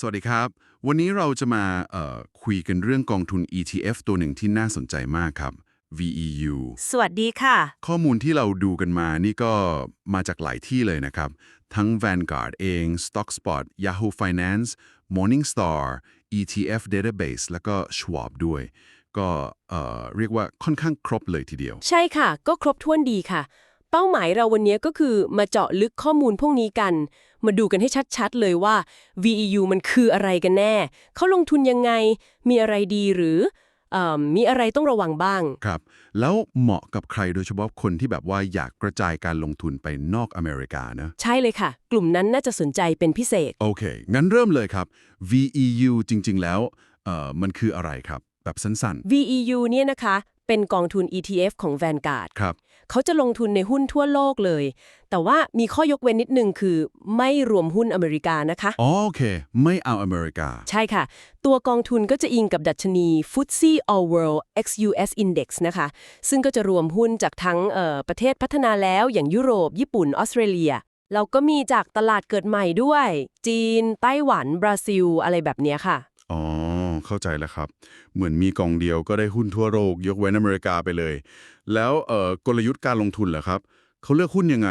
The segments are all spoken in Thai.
สวัสดีครับ วันนี้เราจะมาเอ่อคุยกันเรื่องกองทุน ETF ตัวหนึ่งที่น่าสนใจมากครับ VEU สวัสดีค่ะ ข้อมูลที่เราดูกันมานี่ก็มาจากหลายที่เลยนะครับ ทั้ง Vanguard เอง StockSpot Yahoo Finance Morningstar ETF Database แล้วก็ Schwab ด้วย ก็เอ่อเรียกว่าค่อนข้างครบเลยทีเดียว ใช่ค่ะ ก็ครบถ้วนดีค่ะ เป้าหมายเราวันนี้ก็คือมาเจาะลึกข้อมูลพวกนี้กัน มาดูกันให้ชัดๆ เลยว่า VEU มันคืออะไรกันแน่ เขาลงทุนยังไง มีอะไรดีหรือเออมีอะไรต้องระวังบ้าง ครับ แล้วเหมาะกับใครโดยเฉพาะคนที่แบบว่าอยากกระจายการลงทุนไปนอกอเมริกานะใช่เลยค่ะ กลุ่มนั้นน่าจะสนใจเป็นพิเศษ โอเค งั้นเริ่มเลยครับ VEU จริง ๆ แล้วเอ่อมันคืออะไรครับ แบบสั้น VEU เนี่ยนะคะ เป็นกองทุน ETF ของ Vanguard ๆ ครับ เขาจะลงทุนในหุ้นทั่วโลกเลย แต่ว่ามีข้อยกเว้นนิดนึงคือไม่รวมหุ้นอเมริกานะคะ อ๋อโอเค ไม่เอาอเมริกา ใช่ค่ะ ตัวกองทุนก็จะอิงกับดัชนี FTSE All World XUS Index นะคะ ซึ่งก็จะรวมหุ้นจากทั้งเอ่อประเทศพัฒนาแล้วอย่างยุโรป ญี่ปุ่น ออสเตรเลียเราก็มีจากตลาดเกิดใหม่ด้วย จีน ไต้หวัน บราซิล อะไรแบบเนี้ยค่ะ อ๋อ เข้าใจแล้วครับ เหมือนมีกองเดียวก็ได้หุ้นทั่วโลกยกเว้นอเมริกาไปเลย แล้วเอ่อกลยุทธ์การลงทุนเหรอครับเขาเลือกหุ้นยังไง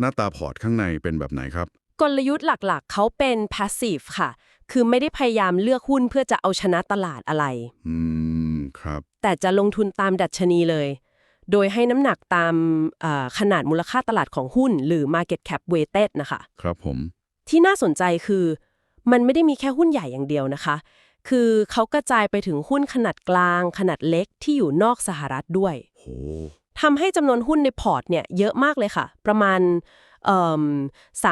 หน้าตาพอร์ตข้างในเป็นแบบไหนครับ กลยุทธ์หลักๆ เขาเป็น passive ค่ะ คือไม่ได้พยายามเลือกหุ้นเพื่อจะเอาชนะตลาดอะไร อืมครับ แต่จะลงทุนตามดัชนีเลย โดยให้น้ำหนักตามเอ่อขนาดมูลค่าตลาดของหุ้น หรือ market cap weighted นะคะ ครับผม ที่น่าสนใจคือ มันไม่ได้มีแค่หุ้นใหญ่อย่างเดียวนะคะ คือเขากระจายไปถึงหุ้นขนาดกลาง ขนาดเล็กที่อยู่นอกสหรัฐด้วยโหทำให้จำนวนหุ้นในพอร์ตเนี่ยเยอะมากเลยค่ะ ประมาณเอ่อ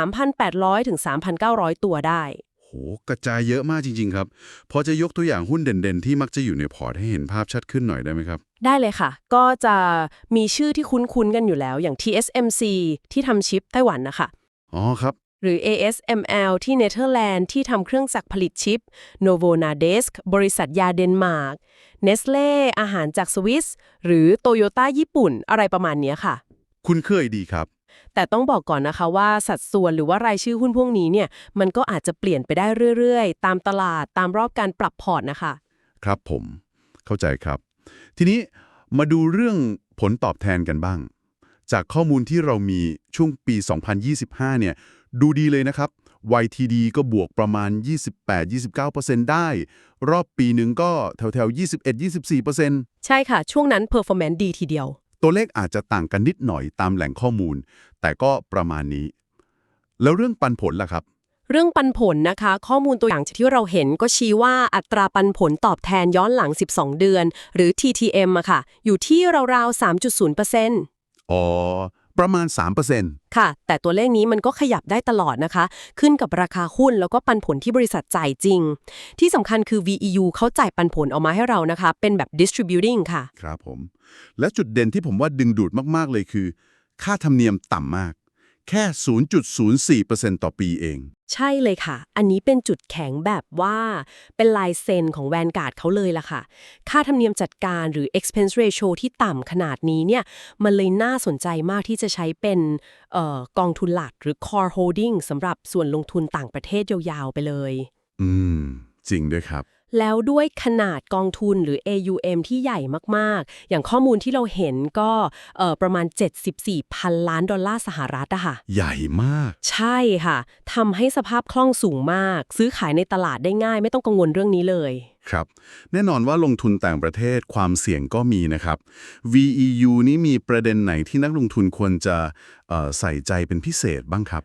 3,800 ถึง 3,900 ตัวได้โหกระจายเยอะมากจริง ๆ ครับ พอจะยกตัวอย่างหุ้นเด่นๆ ที่มักจะอยู่ในพอร์ตให้เห็นภาพชัดขึ้นหน่อยได้ไหมครับ ได้เลยค่ะ ก็จะมีชื่อที่คุ้นๆ กันอยู่แล้วอย่าง TSMC ที่ทำชิปไต้หวันนะคะ อ๋อครับ หรือ ASML ที่เนเธอร์แลนด์ที่ทำเครื่องจักรผลิตชิป Novo Nordisk บริษัทยาเดนมาร์ก Nestle อาหารจากสวิส หรือ Toyota ญี่ปุ่น อะไรประมาณเนี้ยค่ะ คุณเคยดีครับ แต่ต้องบอกก่อนนะคะว่าสัดส่วนหรือว่ารายชื่อหุ้นพวกนี้เนี่ย มันก็อาจจะเปลี่ยนไปได้เรื่อยๆ ตามตลาดตามรอบการปรับพอร์ตนะคะ ครับผม เข้าใจครับ ทีนี้มาดูเรื่องผลตอบแทนกันบ้าง จากข้อมูลที่เรามีช่วงปี 2025 เนี่ย ดูดีเลยนะครับ YTD ก็บวกประมาณ 28-29%ได้ รอบปีหนึ่งก็แถวๆ 21-24%ใช่ค่ะ ช่วงนั้น performance ดีทีเดียว ตัวเลขอาจจะต่างกันนิดหน่อยตามแหล่งข้อมูล แต่ก็ประมาณนี้ แล้วเรื่องปันผลล่ะครับเรื่องปันผลนะคะ ข้อมูลตัวอย่างที่เราเห็นก็ชี้ว่าอัตราปันผลตอบแทนย้อนหลัง 12 เดือน หรือ TTM อะค่ะ อยู่ที่ราวๆ 3.0%อ๋อ ประมาณ 3%ค่ะ แต่ตัวเลขนี้มันก็ขยับได้ตลอดนะคะ ขึ้นกับราคาหุ้นแล้วก็ปันผลที่บริษัทจ่ายจริง ที่สำคัญคือ VEU เขาจ่ายปันผลออกมาให้เรานะคะ เป็นแบบ distributing ค่ะ ครับผม และจุดเด่นที่ผมว่าดึงดูดมาก ๆ เลยคือ ค่าธรรมเนียมต่ำมาก แค่ 0.04%ต่อปีเอง ใช่เลยค่ะ อันนี้เป็นจุดแข็งแบบว่าเป็นลายเซ็นของแวนการ์ดเขาเลยล่ะค่ะ ค่าธรรมเนียมจัดการหรือ expense ratio ที่ต่ำขนาดนี้เนี่ย มันเลยน่าสนใจมากที่จะใช้เป็นเอ่อกองทุนหลักหรือ core holding สำหรับส่วนลงทุนต่างประเทศยาวๆไปเลย อืม จริงด้วยครับ แล้วด้วยขนาดกองทุนหรือ AUM ที่ใหญ่มากๆ อย่างข้อมูลที่เราเห็นก็เอ่อประมาณ 74พันล้านดอลลาร์สหรัฐอะค่ะ ใหญ่มาก ใช่ค่ะทำให้สภาพคล่องสูงมาก ซื้อขายในตลาดได้ง่าย ไม่ต้องกังวลเรื่องนี้เลยครับแน่นอนว่าลงทุนต่างประเทศความเสี่ยงก็มีนะครับ VEU นี้มีประเด็นไหนที่นักลงทุนควรจะเอ่อใส่ใจเป็นพิเศษบ้างครับ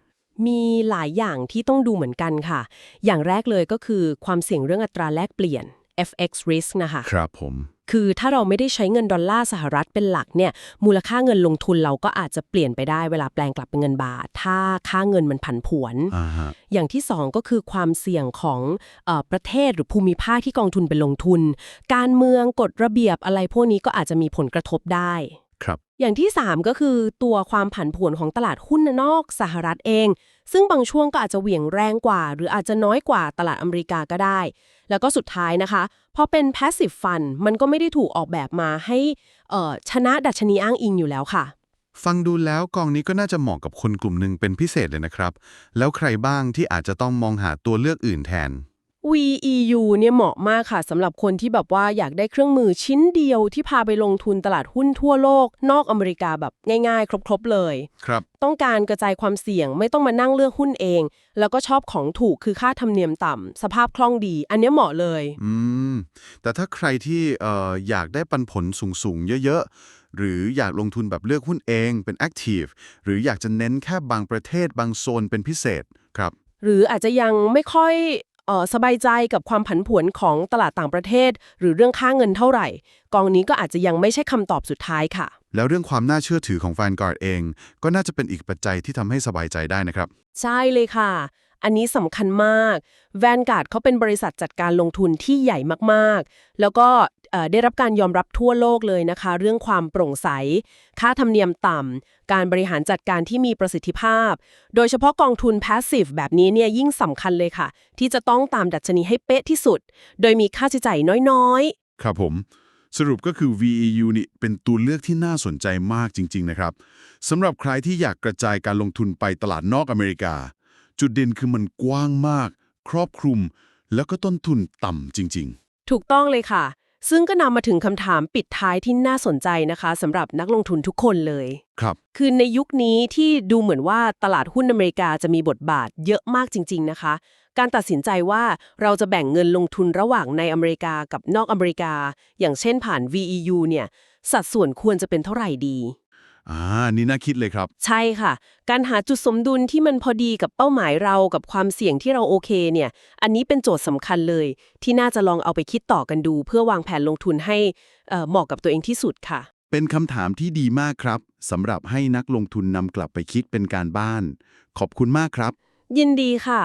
มีหลายอย่างที่ต้องดูเหมือนกันค่ะ อย่างแรกเลยก็คือความเสี่ยงเรื่องอัตราแลกเปลี่ยน FX risk นะคะ ครับผม คือถ้าเราไม่ได้ใช้เงินดอลลาร์สหรัฐเป็นหลักเนี่ย มูลค่าเงินลงทุนเราก็อาจจะเปลี่ยนไปได้เวลาแปลงกลับเป็นเงินบาท ถ้าค่าเงินมันผันผวนอ่าฮะอย่างที่สองก็คือความเสี่ยงของเออประเทศหรือภูมิภาคที่กองทุนไปลงทุน การเมืองกฎระเบียบอะไรพวกนี้ก็อาจจะมีผลกระทบได้ครับ อย่างที่ 3 ก็คือตัวความผันผวนของตลาดหุ้นนอกสหรัฐเอง ซึ่งบางช่วงก็อาจจะเหวี่ยงแรงกว่า หรืออาจจะน้อยกว่าตลาดอเมริกาก็ได้ แล้วก็สุดท้ายนะคะ พอเป็น passive fund มันก็ไม่ได้ถูกออกแบบมาให้ชนะดัชนีอ้างอิงอยู่แล้วค่ะ ฟังดูแล้วกองนี้ก็น่าจะเหมาะกับคนกลุ่มหนึ่งเป็นพิเศษเลยนะครับ แล้วใครบ้างที่อาจจะต้องมองหาตัวเลือกอื่นแทน VEU เนี่ยเหมาะมากค่ะสำหรับคนที่แบบว่าอยากได้เครื่องมือชิ้นเดียวที่พาไปลงทุนตลาดหุ้นทั่วโลก นอกอเมริกาแบบง่ายๆ ครบ ๆ เลย ครับ ต้องการกระจายความเสี่ยงไม่ต้องมานั่งเลือกหุ้นเอง แล้วก็ชอบของถูกคือค่าธรรมเนียมต่ำสภาพคล่องดี อันเนี้ยเหมาะเลย อืม แต่ถ้าใครที่เอ่ออยากได้ปันผลสูง ๆ เยอะ ๆ หรืออยากลงทุนแบบเลือกหุ้นเองเป็น Active หรืออยากจะเน้นแค่บางประเทศบางโซนเป็นพิเศษครับ หรืออาจจะยังไม่ค่อยเออ สบายใจกับความผันผวนของตลาดต่างประเทศ หรือเรื่องค่าเงินเท่าไหร่ กองนี้ก็อาจจะยังไม่ใช่คำตอบสุดท้ายค่ะ แล้วเรื่องความน่าเชื่อถือของ Vanguard เอง ก็น่าจะเป็นอีกปัจจัยที่ทำให้สบายใจได้นะครับ ใช่เลยค่ะ อันนี้สำคัญมาก Vanguard เขาเป็นบริษัทจัดการลงทุนที่ใหญ่มากๆ แล้วก็เอ่อ ได้รับการยอมรับทั่วโลกเลยนะคะ เรื่องความโปร่งใส ค่าธรรมเนียมต่ำ การบริหารจัดการที่มีประสิทธิภาพ โดยเฉพาะกองทุน Passive แบบนี้เนี่ยยิ่งสำคัญเลยค่ะ ที่จะต้องตามดัชนีให้เป๊ะที่สุด โดยมีค่าใช้จ่ายน้อยๆ ครับผมสรุปก็คือ VEU นี่เป็นตัวเลือกที่น่าสนใจมากจริง ๆ นะครับสำหรับใครที่อยากกระจายการลงทุนไปตลาดนอกอเมริกา จุดเด่นคือมันกว้างมาก ครอบคลุม แล้วก็ต้นทุนต่ำจริงถูกต้องเลยค่ะ ซึ่งก็นำมาถึงคำถามปิดท้ายที่น่าสนใจนะคะสำหรับนักลงทุนทุกคนเลยๆครับ คือในยุคนี้ที่ดูเหมือนว่าตลาดหุ้นอเมริกาจะมีบทบาทเยอะมากจริง ๆ นะคะ การตัดสินใจว่าเราจะแบ่งเงินลงทุนระหว่างในอเมริกากับนอกอเมริกา อย่างเช่นผ่าน VEU เนี่ย สัดส่วนควรจะเป็นเท่าไหร่ดี อ่านี่น่าคิดเลยครับ ใช่ค่ะ การหาจุดสมดุลที่มันพอดีกับเป้าหมายเรากับความเสี่ยงที่เราโอเคเนี่ย อันนี้เป็นโจทย์สำคัญเลย ที่น่าจะลองเอาไปคิดต่อกันดู เพื่อวางแผนลงทุนให้เอ่อเหมาะกับตัวเองที่สุดค่ะ เป็นคำถามที่ดีมากครับสำหรับให้นักลงทุนนำกลับไปคิดเป็นการบ้าน ขอบคุณมากครับ ยินดีค่ะ